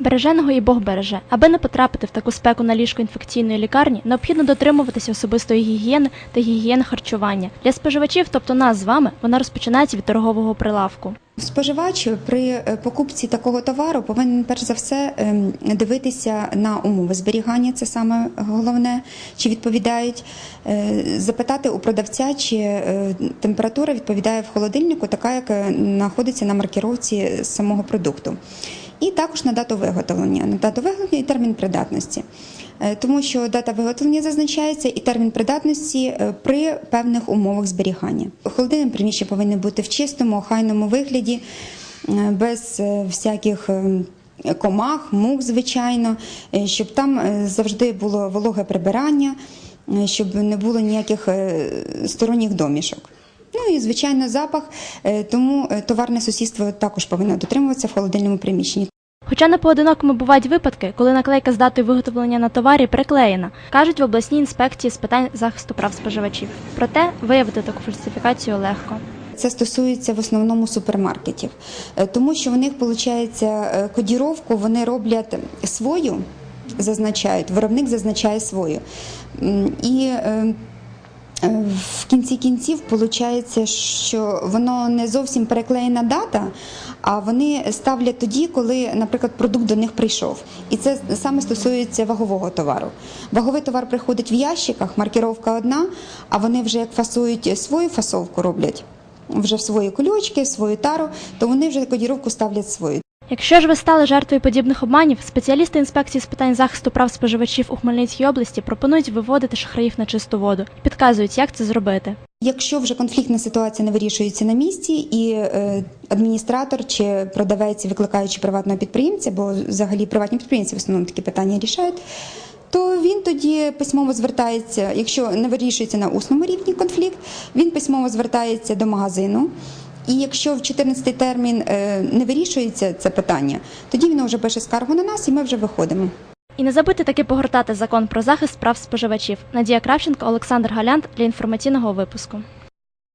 Береженого і Бог береже. Аби не потрапити в таку спеку на ліжко інфекційної лікарні, необхідно дотримуватися особистої гігієни та гігієни харчування. Для споживачів, тобто нас з вами, вона розпочинається від торгового прилавку. Споживач при е, покупці такого товару повинен перш за все ем, дивитися на умови зберігання, це саме головне, чи відповідають, е, запитати у продавця, чи е, температура відповідає в холодильнику, така як знаходиться на маркіровці самого продукту. І також на дату виготовлення, на дату виготовлення і термін придатності. Е, Тому що дата виготовлення зазначається і термін придатності е, при певних умовах зберігання. Холодильне приміщення повинно бути в чистому, охайному вигляді, е, без всяких. Комах, мух, звичайно, щоб там завжди було вологе прибирання, щоб не було ніяких сторонніх домішок. Ну і звичайно запах, е, тому е, товарне сусідство також повинно дотримуватися в холодильному приміщенні. Хоча не поодинокими бувають випадки, коли наклейка з датою виготовлення на товарі приклеєна, кажуть в обласній інспекції з питань захисту прав споживачів. Проте виявити таку фальсифікацію легко. Це стосується в основному супермаркетів, Е, тому що в них виходить кодіровку, вони роблять свою, зазначають, виробник зазначає свою. І в кінці кінців виходить, що воно не зовсім переклеєна дата, а вони ставлять тоді, коли, наприклад, продукт до них прийшов. І це саме стосується вагового товару. Ваговий товар приходить в ящиках, маркіровка одна, а вони вже як фасують свою фасовку роблять. Вже в свої кульочки, в свою тару, то вони вже кодіровку ставлять свою. Якщо ж ви стали жертвою подібних обманів, спеціалісти інспекції з питань захисту прав споживачів у Хмельницькій області пропонують виводити шахраїв на чисту воду і підказують, як це зробити. Якщо вже конфліктна ситуація не вирішується на місці, і е, адміністратор чи продавець, викликаючи приватного підприємця, бо взагалі приватні підприємці в основному такі питання рішають, то він тоді письмово звертається, якщо не вирішується на усному рівні конфлікт, він письмово звертається до магазину. І якщо в 14-й термін е, не вирішується це питання, тоді він вже пише скаргу на нас, і ми вже виходимо. І не забудьте таки погортати закон про захист прав споживачів. Надія Кравченко, Олександр Галянт для інформаційного випуску.